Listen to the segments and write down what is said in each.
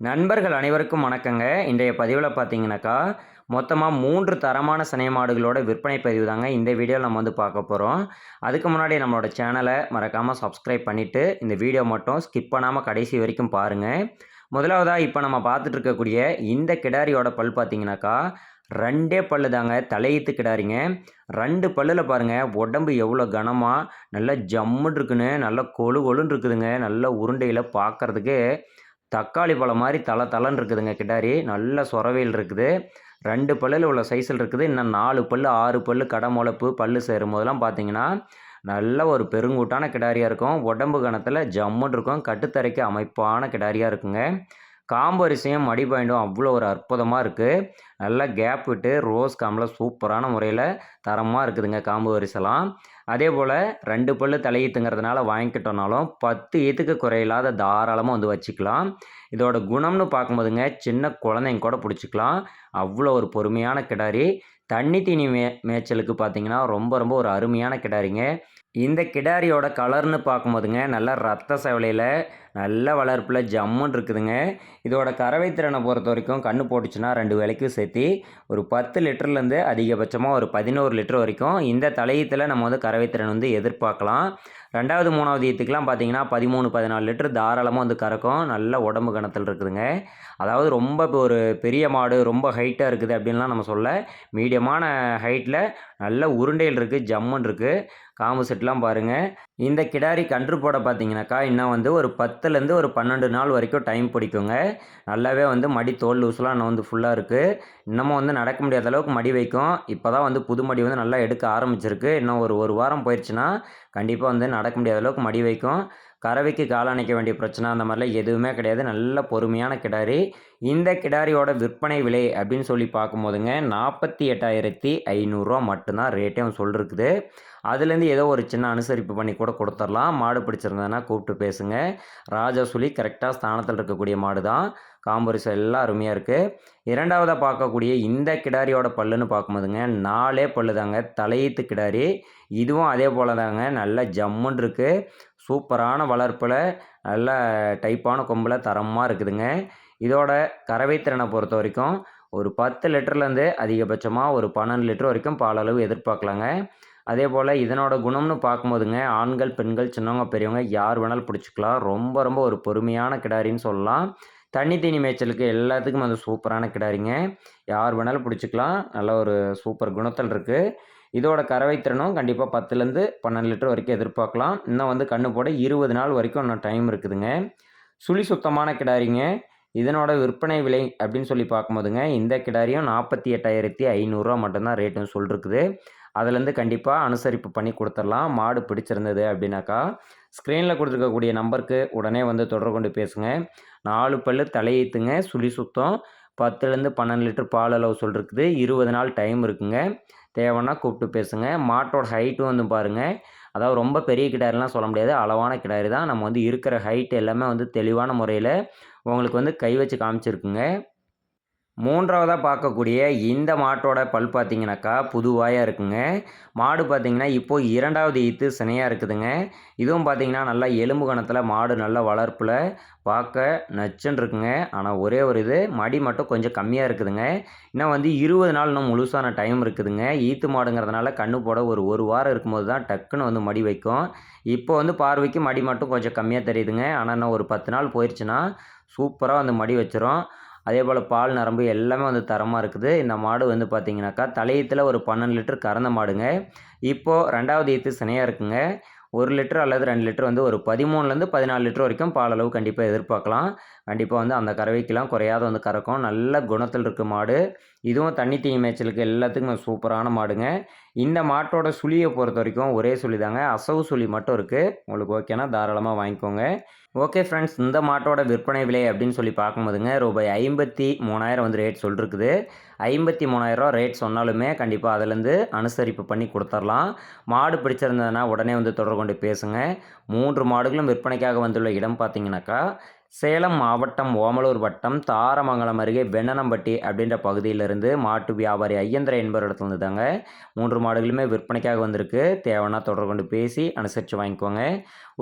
நண்பர்கள் அனைவருக்கும் வணக்கங்க. இன்றைய பதிவில் பார்த்தீங்கன்னாக்கா மொத்தமாக மூன்று தரமான சினை மாடுகளோட விற்பனை பதிவு தாங்க இந்த வீடியோவில் நம்ம வந்து பார்க்க போகிறோம் அதுக்கு முன்னாடி நம்மளோட சேனலை மறக்காமல் சப்ஸ்கிரைப் பண்ணிவிட்டு இந்த வீடியோ மட்டும் ஸ்கிப் பண்ணாமல் கடைசி வரைக்கும் பாருங்கள் முதலாவதாக இப்போ நம்ம பார்த்துட்டு இருக்கக்கூடிய இந்த கிடாரியோட பல் பார்த்தீங்கன்னாக்கா ரெண்டே பல்லு தாங்க தலையீத்து கிடாரிங்க. ரெண்டு பல்லில் பாருங்கள் உடம்பு எவ்வளோ கனமாக நல்லா ஜம்முன்னு இருக்குன்னு நல்லா கொழு கொழுன்னு இருக்குதுங்க. நல்ல உருண்டையில் பார்க்கறதுக்கு தக்காளி பழம் மாதிரி தலை தலைன்னு இருக்குதுங்க கிடாரி நல்ல சொரவையில் இருக்குது. ரெண்டு பல்லில் உள்ள சைஸில் இருக்குது. இன்னும் நாலு பல்லு ஆறு பல்லு கடை முளைப்பு பல்லு சேரும் போதெல்லாம் பார்த்தீங்கன்னா நல்ல ஒரு பெருங்கூட்டான கிடாரியாக இருக்கும். உடம்பு கணத்தில் ஜம்முன்னு இருக்கும். கட்டுத்தரைக்கு அமைப்பான கிடாரியாக இருக்குங்க. காம்பரிசையும் மடி பாயிண்டும் அவ்வளோ ஒரு அற்புதமாக இருக்குது நல்லா கேப் விட்டு ரோஸ் காம்பில் சூப்பரான முறையில் தரமாக இருக்குதுங்க காம்பு வரிசெல்லாம் அதே போல் ரெண்டு பல்லு தலையீத்துங்கிறதுனால வாங்கிக்கிட்டோம்னாலும் பத்து ஈத்துக்கு குறையில்லாத தாராளமாக வந்து வச்சுக்கலாம். இதோட குணம்னு பார்க்கும்போதுங்க சின்ன குழந்தைங்க கூட பிடிச்சிக்கலாம். அவ்வளோ ஒரு பொறுமையான கிடாரி. தண்ணி தீனி மே மேய்ச்சலுக்கு பார்த்தீங்கன்னா ரொம்ப ரொம்ப ஒரு அருமையான கிடாரிங்க. இந்த கிடாரியோட கலர்னு பார்க்கும்போதுங்க நல்லா ரத்த செவலையில் நல்ல வளர்ப்பில் ஜம்முன்னு இருக்குதுங்க. இதோட கறவை திறனை பொறுத்த வரைக்கும் கண்ணு போட்டுச்சுன்னா ரெண்டு வேலைக்கும் சேர்த்து ஒரு பத்து லிட்டர்லேருந்து அதிகபட்சமாக ஒரு பதினோரு லிட்டர் வரைக்கும் இந்த தலையத்தில் நம்ம வந்து கறவை திறன் வந்து எதிர்பார்க்கலாம். ரெண்டாவது மூணாவது ஈத்துக்கெலாம் பார்த்தீங்கன்னா பதிமூணு பதினாலு லிட்டர் தாராளமாக வந்து கறக்கும். நல்ல உடம்பு கணத்தில் இருக்குதுங்க. அதாவது ரொம்ப இப்போ ஒரு பெரிய மாடு ரொம்ப ஹைட்டாக இருக்குது அப்படின்லாம் நம்ம சொல்ல மீடியமான ஹைட்டில் நல்ல உருண்டையில் இருக்குது ஜம்முன்னு இருக்குது காம்பு செட்லாம் பாருங்கள் இந்த கிடாரி கன்று போட பார்த்தீங்கன்னாக்கா இன்னும் வந்து ஒரு பத்துலேருந்து ஒரு பன்னெண்டு நாள் வரைக்கும் டைம் பிடிக்குங்க. நல்லாவே வந்து மடி தோல் லூஸ்லாம் இன்னும் வந்து ஃபுல்லாக இருக்குது இன்னமும் வந்து நடக்க முடியாத அளவுக்கு மடி வைக்கும். இப்போ தான் வந்து புது மடி வந்து நல்லா எடுக்க ஆரம்பிச்சிருக்கு. இன்னும் ஒரு ஒரு வாரம் போயிடுச்சுன்னா கண்டிப்பாக வந்து நடக்க முடியாத அளவுக்கு மடி வைக்கும். கறவைக்கு காலணைக்க வேண்டிய பிரச்சனை அந்த மாதிரிலாம் எதுவுமே கிடையாது. நல்ல பொறுமையான கிடாரி. இந்த கிடாரியோட விற்பனை விலை அப்படின்னு சொல்லி பார்க்கும்போதுங்க நாற்பத்தி எட்டாயிரத்தி ஐநூறுரூவா மட்டும்தான் ரேட்டே அவன் சொல்லிருக்குது. அதுலேருந்து ஏதோ ஒரு சின்ன அனுசரிப்பு பண்ணி கூட கொடுத்துர்லாம் மாடு பிடிச்சிருந்ததுன்னா கூப்பிட்டு பேசுங்க. ராஜா சொல்லி கரெக்டாக ஸ்தானத்தில் இருக்கக்கூடிய மாடு தான் காம்பரிசம் எல்லாம் அருமையாக இருக்குது இரண்டாவதாக பார்க்கக்கூடிய இந்த கிடாரியோட பல்லுன்னு பார்க்கும்போதுங்க நாலே பல்லு தாங்க தலையீத்து கிடாரி. இதுவும் அதே போல் தாங்க நல்ல ஜம்முன் இருக்குது சூப்பரான வளர்ப்பில் நல்ல டைப்பான கொம்பில் தரமாக இருக்குதுங்க. இதோட கறவை திறனை பொறுத்த வரைக்கும் ஒரு பத்து லிட்டர்லேருந்து அதிகபட்சமாக ஒரு பன்னெண்டு லிட்டர் வரைக்கும் பாலளவு எதிர்பார்க்கலாங்க. அதே போல் இதனோட குணம்னு பார்க்கும்போதுங்க ஆண்கள் பெண்கள் சின்னவங்க பெரியவங்க யார் வேணாலும் பிடிச்சிக்கலாம். ரொம்ப ரொம்ப ஒரு பொறுமையான கிடாரின்னு சொல்லலாம். தண்ணி தீனி மேய்ச்சலுக்கு எல்லாத்துக்கும் அது சூப்பரான கிடாரிங்க. யார் வேணாலும் பிடிச்சிக்கலாம். நல்ல ஒரு சூப்பர் குணத்தில் இருக்குது இதோட கறவை திறனும் கண்டிப்பாக பத்துலேருந்து பன்னெண்டு லிட்டர் வரைக்கும் எதிர்பார்க்கலாம். இன்னும் வந்து கண்ணு போட இருபது நாள் வரைக்கும் இன்னும் டைம் இருக்குதுங்க. சுழி சுத்தமான கிடாரிங்க. இதனோட விற்பனை விலை அப்படின்னு சொல்லி பார்க்கும்போதுங்க இந்த கிடாரியும் நாற்பத்தி எட்டாயிரத்தி ஐநூறுரூவா மட்டும்தான் ரேட்டுன்னு சொல்லிருக்குது. அதுலேருந்து கண்டிப்பாக அனுசரிப்பு பண்ணி கொடுத்துடலாம். மாடு பிடிச்சிருந்தது அப்படின்னாக்கா ஸ்க்ரீனில் கொடுத்துருக்கக்கூடிய நம்பருக்கு உடனே வந்து தொடர்பு கொண்டு பேசுங்க. நாலு பல்லு தலையீத்துங்க சுழி சுத்தம் பத்துலேருந்து பன்னெண்டு லிட்டர் பால் அளவு சொல்லிருக்குது. இருபது நாள் டைம் இருக்குங்க. தேவைன்னா கூப்பிட்டு பேசுங்க. மாட்டோட ஹைட்டும் வந்து பாருங்கள் அதாவது ரொம்ப பெரிய கிடாரிலாம் சொல்ல முடியாது. அளவான கிடாரி தான். நம்ம வந்து இருக்கிற ஹைட் எல்லாமே வந்து தெளிவான முறையில் உங்களுக்கு வந்து கை வச்சு காமிச்சிருக்குங்க. மூன்றாவதாக பார்க்கக்கூடிய இந்த மாட்டோட பல் பார்த்தீங்கன்னாக்கா புதுவாயாக இருக்குங்க. மாடு பார்த்தீங்கன்னா இப்போது இரண்டாவது ஈத்து சினையாக இருக்குதுங்க. இதுவும் பார்த்தீங்கன்னா நல்லா எலும்பு கணத்தில் மாடு நல்ல வளர்ப்பில் பார்க்க நச்சுன்னு இருக்குங்க. ஆனால் ஒரே ஒரு இது மடி மட்டும் கொஞ்சம் கம்மியாக இருக்குதுங்க. இன்னும் வந்து இருபது நாள் இன்னும் முழுசான டைம் இருக்குதுங்க. ஈத்து மாடுங்கிறதுனால கண்ணு போட ஒரு ஒரு வாரம் இருக்கும்போது தான் டக்குன்னு வந்து மடி வைக்கும். இப்போ வந்து பார்வைக்கு மடி மட்டும் கொஞ்சம் கம்மியாக தெரியுதுங்க. ஆனால் இன்னும் ஒரு பத்து நாள் போயிடுச்சுன்னா சூப்பராக அந்த மடி வச்சிரும். அதே போல் பால் நரம்பு எல்லாமே வந்து தரமாக இருக்குது. இந்த மாடு வந்து பார்த்திங்கனாக்கா தலையத்தில் ஒரு பன்னெண்டு லிட்டர் கறந்த மாடுங்க. இப்போது ரெண்டாவது ஈத்து சினையாக இருக்குங்க. ஒரு லிட்டர் அல்லது ரெண்டு லிட்டர் வந்து ஒரு பதிமூணுலேருந்து பதினாலு லிட்டர் வரைக்கும் பால் அளவு கண்டிப்பாக எதிர்பார்க்கலாம். கண்டிப்பாக வந்து அந்த கறவைக்கெல்லாம் குறையாத வந்து கறக்கும். நல்ல குணத்தில் இருக்க மாடு. இதுவும் தண்ணி தீ மேய்ச்சலுக்கு எல்லாத்துக்கும் சூப்பரான மாடுங்க. இந்த மாட்டோட சுழியை பொறுத்த வரைக்கும் ஒரே சுழி தாங்க. அசவு சுழி மட்டும் இருக்குது உங்களுக்கு ஓகேனா தாராளமாக வாங்கிக்கோங்க. ஓகே ஃப்ரெண்ட்ஸ் இந்த மாட்டோட விற்பனை விலை அப்படின்னு சொல்லி பார்க்கும்போதுங்க ரூபாய் ஐம்பத்தி மூணாயிரம் வந்து ரேட் சொல்லிருக்குது. ஐம்பத்தி மூணாயிரரூவா ரேட் சொன்னாலுமே கண்டிப்பாக அதுலேருந்து அனுசரிப்பு பண்ணி கொடுத்துர்லாம் மாடு பிடிச்சிருந்ததுன்னா உடனே வந்து தொடர்பு கொண்டு பேசுங்க. மூன்று மாடுகளும் விற்பனைக்காக வந்துள்ள இடம் பார்த்தீங்கன்னாக்கா சேலம் மாவட்டம் ஓமலூர் வட்டம் தாரமங்கலம் அருகே வெண்ணனம்பட்டி அப்படின்ற பகுதியிலிருந்து மாட்டு வியாபாரி ஐயந்திர என்பவரிடத்துலேருந்து தாங்க மூன்று மாடுகளுமே விற்பனைக்காக வந்திருக்கு. தேவைன்னா தொடர்பு கொண்டு பேசி அனுசரித்து வாங்கிக்கோங்க.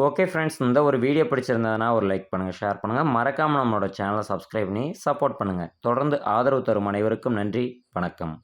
ஓகே ஃப்ரெண்ட்ஸ் இந்த ஒரு வீடியோ பிடிச்சிருந்ததுன்னா ஒரு லைக் பண்ணுங்கள் ஷேர் பண்ணுங்கள் மறக்காமல் நம்மளோட சேனலை சப்ஸ்கிரைப் பண்ணி சப்போர்ட் பண்ணுங்கள் தொடர்ந்து ஆதரவு தரும் அனைவருக்கும் நன்றி வணக்கம்.